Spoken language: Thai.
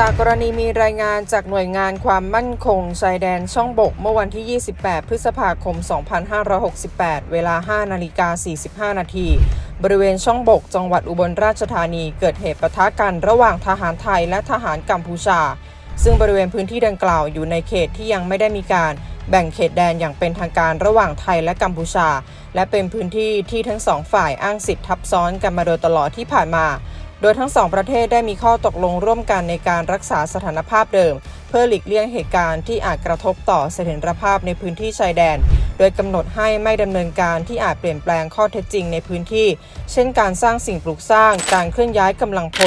จากกรณีมีรายงานจากหน่วยงานความมั่นคงชายแดนช่องบกเมื่อวันที่ 28 พฤษภาคม 2568 เวลา 5 นาฬิกา 45 นาที บริเวณช่องบก จังหวัดอุบลราชธานี เกิดเหตุปะทะกันระหว่างทหารไทยและทหารกัมพูชา ซึ่งบริเวณพื้นที่ดังกล่าวอยู่ในเขตที่ยังไม่ได้มีการแบ่งเขตแดนอย่างเป็นทางการระหว่างไทยและกัมพูชา และเป็นพื้นที่ที่ทั้งสองฝ่ายอ้างสิทธิ์ทับซ้อนกันมาโดยตลอดที่ผ่านมา ดยทั้งสองประเทศได้มีข้อตกลงร่วมกันในการรักษาสถานภาพเดิม เพื่อหลีกเลี่ยงเหตุการณ์ที่อาจกระทบต่อเสถียรภาพในพื้นที่ชายแดน โดยกำหนดให้ไม่ดำเนินการที่อาจเปลี่ยนแปลงข้อเท็จจริงในพื้นที่ เช่นการสร้างสิ่งปลูกสร้าง การเคลื่อนย้ายกำลังพล